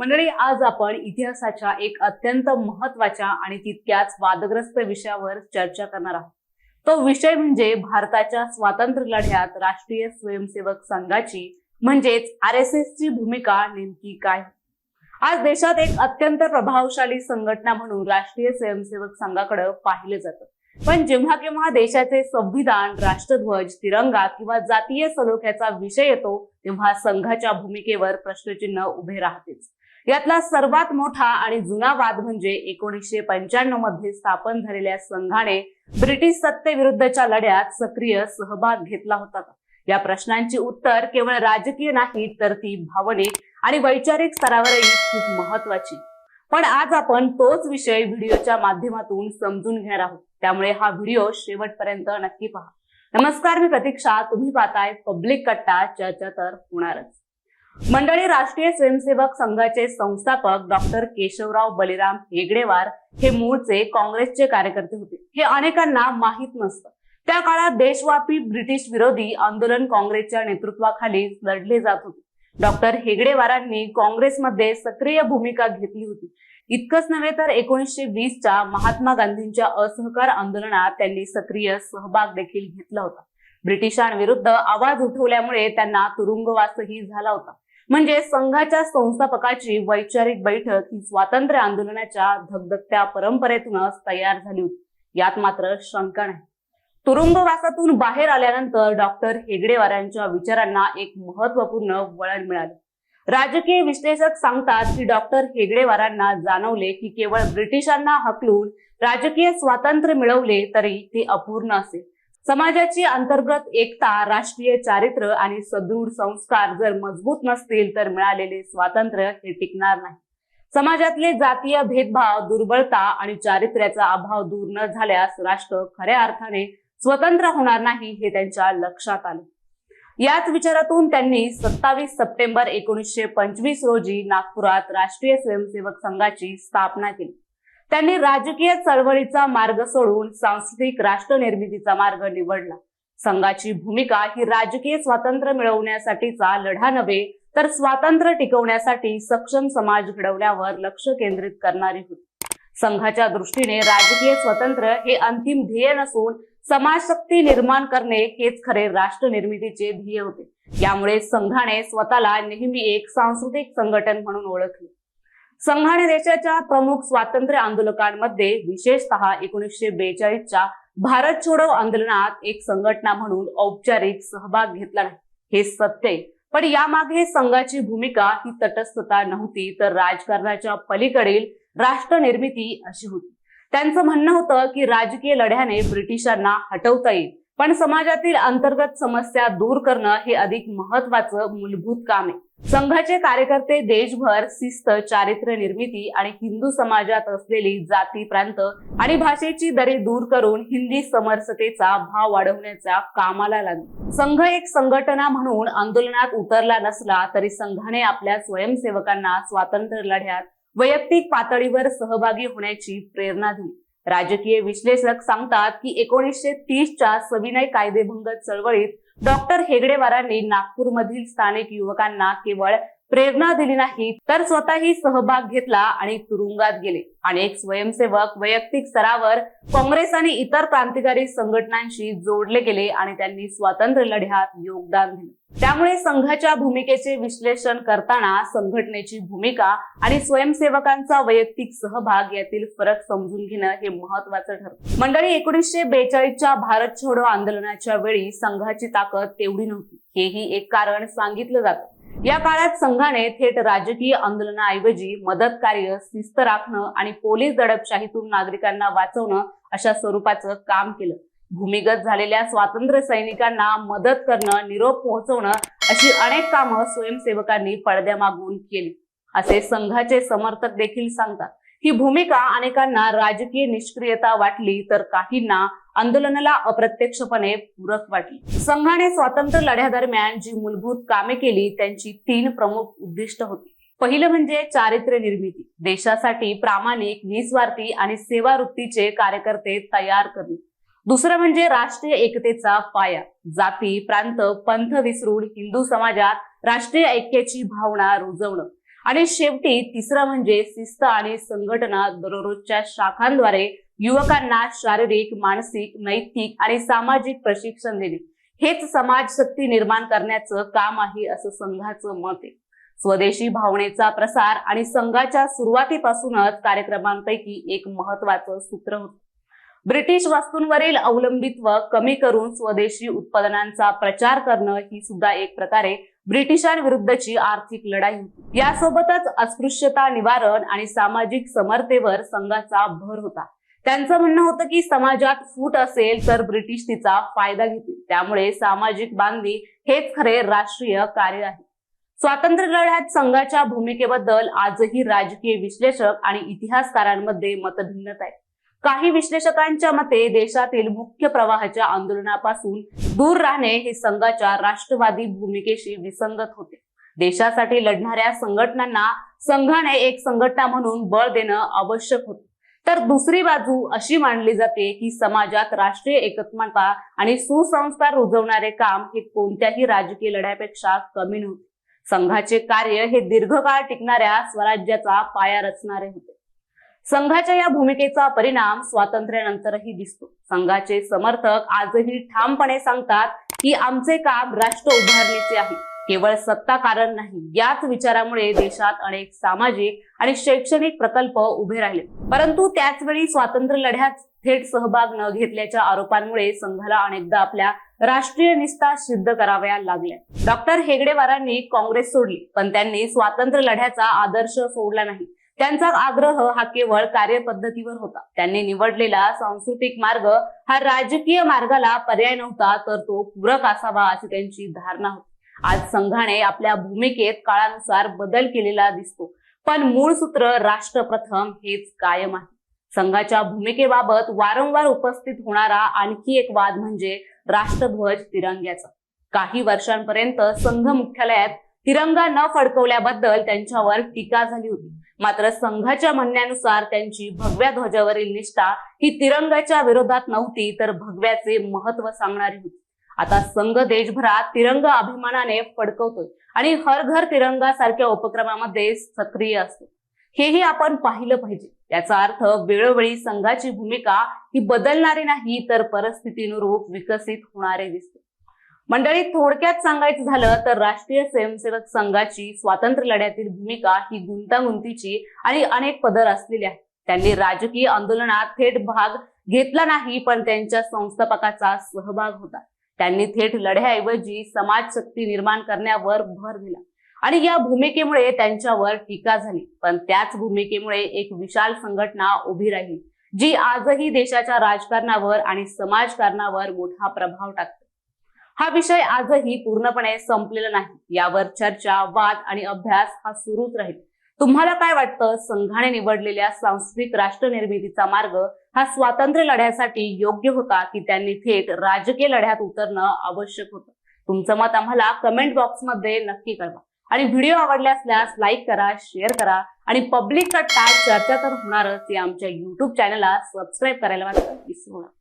मंडळी आज आपण इतिहासाच्या एक अत्यंत महत्त्वाच्या आणि तितक्याच वादग्रस्त विषयावर चर्चा करणार आहोत. तो विषय म्हणजे भारताच्या स्वातंत्र्य लढ्यात राष्ट्रीय स्वयंसेवक संघाची म्हणजेच आर एस एस ची भूमिका नेमकी काय? आज देशात एक अत्यंत प्रभावशाली संघटना म्हणून राष्ट्रीय स्वयंसेवक संघाकडे पाहिलं जातं. पण जेव्हा केव्हा देशाचे संविधान राष्ट्रध्वज तिरंगा किंवा जातीय सलोख्याचा विषय येतो तेव्हा संघाच्या भूमिकेवर प्रश्नचिन्ह उभे राहतेच. यातला सर्वात मोठा आणि जुना वाद म्हणजे एकोणीसशे पंच्याण्णवमध्ये स्थापन झालेल्या संघाने ब्रिटिश सत्तेविरुद्धच्या लढ्यात सक्रिय सहभाग घेतला होता. का या प्रश्नांची उत्तर केवळ राजकीय नाही तर ती भावनिक आणि वैचारिक स्तरावरही खूप महत्वाची पण आज आपण तोच विषय व्हिडिओच्या माध्यमातून समजून घेणार आहोत. त्यामुळे हा व्हिडिओ शेवटपर्यंत नक्की पहा. नमस्कार मी प्रतीक्षा. तुम्ही पाहताय पब्लिक कट्टा चर्चा तर होणारच. मंडळी राष्ट्रीय स्वयंसेवक संघाचे संस्थापक डॉक्टर केशवराव बलिराम हेगडेवार हे मूळचे काँग्रेसचे कार्यकर्ते होते. हे अनेकांना माहीत नसतं. त्या काळात देशव्यापी ब्रिटिश विरोधी आंदोलन काँग्रेसच्या नेतृत्वाखाली लढले जात होते. डॉक्टर हेगडेवारांनी काँग्रेसमध्ये सक्रिय भूमिका घेतली होती. इतकंच नव्हे तर एकोणीसशे वीसच्या महात्मा गांधींच्या असहकार आंदोलनात त्यांनी सक्रिय सहभाग देखील घेतला होता. ब्रिटिशांविरुद्ध आवाज उठवल्यामुळे त्यांना तुरुंगवासही झाला होता. म्हणजे संघाच्या संस्थापकाची वैचारिक बैठक ही स्वातंत्र्य आंदोलनाच्या धगधगत्या परंपरेतूनच तयार झाली होती. यात मात्र शंका नाही. तुरुंगवासातून बाहेर आल्यानंतर डॉक्टर हेगडेवारांच्या विचारांना एक महत्त्वपूर्ण वळण मिळाले. राजकीय विश्लेषक सांगतात की डॉक्टर हेगडेवारांना जाणवले की केवळ ब्रिटिशांना हकलून राजकीय स्वातंत्र्य मिळवले तरी ते अपूर्ण असेल. समाजाची अंतर्गत एकता राष्ट्रीय चारित्र्य आणि सदृढ संस्कार जर मजबूत नसतील तर मिळालेले स्वातंत्र्य हे टिकणार नाही. समाजातले जातीय भेदभाव दुर्बलता आणि चारित्र्याचा अभाव दूर न झाल्यास राष्ट्र खऱ्या अर्थाने स्वतंत्र होणार नाही हे त्यांच्या लक्षात आले. याच विचारातून त्यांनी सत्तावीस सप्टेंबर एकोणीसशे पंचवीस रोजी नागपुरात राष्ट्रीय स्वयंसेवक संघाची स्थापना केली. त्यांनी राजकीय चळवळीचा मार्ग सोडून सांस्कृतिक राष्ट्र निर्मितीचा मार्ग निवडला. संघाची भूमिका ही राजकीय स्वातंत्र्य मिळवण्यासाठीचा लढा नव्हे तर स्वातंत्र्य टिकवण्यासाठी सक्षम समाज घडवण्यावर लक्ष केंद्रित करणारी होती. संघाच्या दृष्टीने राजकीय स्वातंत्र्य हे अंतिम ध्येय नसून समाजशक्ती निर्माण करणे हेच खरे राष्ट्र निर्मितीचे ध्येय होते. यामुळे संघाने स्वतःला नेहमी एक सांस्कृतिक संघटन म्हणून ओळखले. संघाने देशाच्या प्रमुख स्वातंत्र्य आंदोलकांमध्ये विशेषतः एकोणीसशे बेचाळीसच्या भारत छोडो आंदोलनात एक संघटना म्हणून औपचारिक सहभाग घेतला नाही हे सत्य पण यामागे संघाची भूमिका ही तटस्थता नव्हती तर राजकारणाच्या पलीकडील राष्ट्र निर्मिती अशी होती. त्यांचं म्हणणं होतं की राजकीय लढ्याने ब्रिटिशांना हटवता येईल. पण समाजातील अंतर्गत समस्या दूर करणं हे अधिक महत्वाचं मूलभूत काम आहे. संघाचे कार्यकर्ते देशभर शिस्त चारित्र्य निर्मिती आणि हिंदू समाजात असलेली जाती प्रांत आणि भाषेची दरी दूर करून हिंदी समरसतेचा भाव वाढवण्याच्या कामाला लागले. संघ एक संघटना म्हणून आंदोलनात उतरला नसला तरी संघाने आपल्या स्वयंसेवकांना स्वातंत्र्य लढ्यात वैयक्तिक पातळीवर सहभागी होण्याची प्रेरणा दिली. राजकीय विश्लेषक सांगतात की एकोणीसशे तीसच्या सविनय कायदेभंग चळवळीत डॉक्टर हेगडेवारांनी नागपूरमधील स्थानिक युवकांना केवळ प्रेरणा दिली नाही तर स्वतःही सहभाग घेतला आणि तुरुंगात गेले. अनेक स्वयंसेवक वैयक्तिक स्तरावर काँग्रेस आणि इतर क्रांतिकारी संघटनांशी जोडले गेले आणि त्यांनी स्वातंत्र्य लढ्यात योगदान दिले. त्यामुळे संघाच्या भूमिकेचे विश्लेषण करताना संघटनेची भूमिका आणि स्वयंसेवकांचा वैयक्तिक सहभाग यातील फरक समजून घेणं हे महत्वाचं ठरतं. मंडळी एकोणीसशे बेचाळीसच्या भारत छोडो आंदोलनाच्या वेळी संघाची ताकद तेवढी नव्हती. हेही एक कारण सांगितलं जातं. या काळात संघाने थेट राजकीय आंदोलनाऐवजी मदत कार्य शिस्त राखणं आणि पोलीस दडपशाहीतून नागरिकांना वाचवणं अशा स्वरूपाचं काम केलं. भूमिगत झालेल्या स्वातंत्र्य सैनिकांना मदत करणं निरोप पोहोचवणं अशी अनेक कामं स्वयंसेवकांनी पडद्यामागून केली. असे संघाचे समर्थक देखील सांगतात. ही भूमिका अनेकांना राजकीय निष्क्रियता वाटली तर काहींना आंदोलनाला अप्रत्यक्षपणे पूरक वाटली. संघाने स्वातंत्र्य लढ्यादरम्यान जी मूलभूत कामे केली त्यांची तीन प्रमुख उद्दिष्ट होती. पहिलं म्हणजे चारित्र्य निर्मिती. देशासाठी प्रामाणिक निस्वार्थी आणि सेवावृत्तीचे कार्यकर्ते तयार करणे. दुसरं म्हणजे राष्ट्रीय एकतेचा पाया. जाती प्रांत पंथ विसरून हिंदू समाजात राष्ट्रीय ऐक्याची भावना रुजवणं. आणि शेवटी तिसरं म्हणजे शिस्त आणि संघटना दररोजच्या शाखांद्वारे युवकांना शारीरिक मानसिक नैतिक आणि सामाजिक प्रशिक्षण देणे. हेच समाज शक्ती निर्माण करण्याचं काम आहे असं संघाचं मत आहे. स्वदेशी भावनेचा प्रसार आणि संघाच्या सुरुवातीपासूनच कार्यक्रमांपैकी एक महत्वाचं सूत्र होतं. ब्रिटिश वस्तूंवरील अवलंबित्व कमी करून स्वदेशी उत्पादनांचा प्रचार करणं ही सुद्धा एक प्रकारे ब्रिटिशांविरुद्धची आर्थिक लढाई होती. यासोबतच अस्पृश्यता निवारण आणि सामाजिक समरतेवर संघाचा भर होता. त्यांचं म्हणणं होतं की समाजात फूट असेल तर ब्रिटिश तिचा फायदा घेतील. त्यामुळे सामाजिक बांधणी हेच खरे राष्ट्रीय कार्य आहे. स्वातंत्र्य लढ्यात संघाच्या भूमिकेबद्दल आजही राजकीय विश्लेषक आणि इतिहासकारांमध्ये मतभिन्नता आहे. काही विश्लेषकांच्या मते देशातील मुख्य प्रवाहाच्या आंदोलनापासून दूर राहणे हे संघाच्या राष्ट्रवादी भूमिकेशी विसंगत होते. देशासाठी लढणाऱ्या संघटनांना संघाने एक संघटना म्हणून बळ देणं आवश्यक होते. तर दुसरी बाजू अशी मानली जाते की समाजात राष्ट्रीय एकत्मता आणि सुसंस्कार रुजवणारे काम हे कोणत्याही राजकीय लढ्यापेक्षा कमी नव्हते. संघाचे कार्य हे दीर्घकाळ टिकणाऱ्या स्वराज्याचा पाया रचणारे होते. संघाच्या या भूमिकेचा परिणाम स्वातंत्र्यानंतरही दिसतो. संघाचे समर्थक आजही ठामपणे सांगतात की आमचे काम राष्ट्र उभारणीचे आहे. केवळ सत्ता कारण नाही याच विचारामुळे देशात अनेक सामाजिक आणि शैक्षणिक प्रकल्प उभे राहिले. परंतु त्याचवेळी स्वातंत्र्य लढ्यात थेट सहभाग न घेतल्याच्या आरोपांमुळे संघाला अनेकदा आपल्या राष्ट्रीय निष्ठा सिद्ध कराव्या लागल्या. डॉक्टर हेगडेवारांनी काँग्रेस सोडली पण त्यांनी स्वातंत्र्य लढ्याचा आदर्श सोडला नाही. त्यांचा आग्रह हा केवळ कार्यपद्धतीवर होता. त्यांनी निवडलेला सांस्कृतिक मार्ग हा राजकीय मार्गाला पर्याय नव्हता तर तो पूरक असावा अशी त्यांची धारणा होती. आज संघाने आपल्या भूमिकेत काळानुसार बदल केलेला दिसतो. पण मूळ सूत्र राष्ट्र प्रथम हेच कायम आहे. संघाच्या भूमिकेबाबत वारंवार उपस्थित होणारा आणखी एक वाद म्हणजे राष्ट्रध्वज तिरंग्याचा. काही वर्षांपर्यंत संघ मुख्यालयात तिरंगा न फडकवल्याबद्दल त्यांच्यावर टीका झाली होती. मात्र संघाच्या म्हणण्यानुसार त्यांची भगव्या ध्वजावरील निष्ठा ही तिरंगाच्या विरोधात नव्हती तर भगव्याचे महत्त्व सांगणारी होती. आता संघ देशभरात तिरंगा अभिमानाने फडकवतोय आणि हर घर तिरंगा सारख्या उपक्रमामध्ये सक्रिय असतो. हेही आपण पाहिलं पाहिजे. याचा अर्थ वेळोवेळी संघाची भूमिका ही बदलणारी नाही तर परिस्थितीनुरूप विकसित होणारे दिसते. मंडळी थोडक्यात सांगायचं झालं तर राष्ट्रीय स्वयंसेवक संघाची स्वातंत्र्य लढ्यातील भूमिका ही गुंतागुंतीची आणि अनेक पदर असलेली आहे त्यांनी राजकीय आंदोलनात थेट भाग घेतला नाही पण त्यांच्या संस्थापकाचा सहभाग होता. त्यांनी थेट लढ्याऐवजी समाज शक्ती निर्माण करण्यावर भर दिला. आणि या भूमिकेमुळे त्यांच्यावर टीका झाली. पण त्याच भूमिकेमुळे एक विशाल संघटना उभी राहिली जी आजही देशाच्या राजकारणावर आणि समाजकारणावर मोठा प्रभाव टाकते. हा विषय आजही पूर्णपणे संपलेला नाही. यावर चर्चा वाद आणि अभ्यास हा सुरूच राहील. तुम्हाला काय वाटतं? संघाने निवडलेल्या सांस्कृतिक राष्ट्र निर्मितीचा मार्ग हा स्वातंत्र्य लढ्यासाठी योग्य होता की त्यांनी थेट राजकीय लढ्यात उतरणं आवश्यक होतं? तुमचं मत आम्हाला कमेंट बॉक्समध्ये नक्की कळवा. आणि व्हिडिओ आवडले असल्यास लाईक करा शेअर करा आणि पब्लिकचा टॅग चर्चा तर होणारच. या आमच्या युट्यूब चॅनलला सबस्क्राईब करायला मात्र विसरू नका.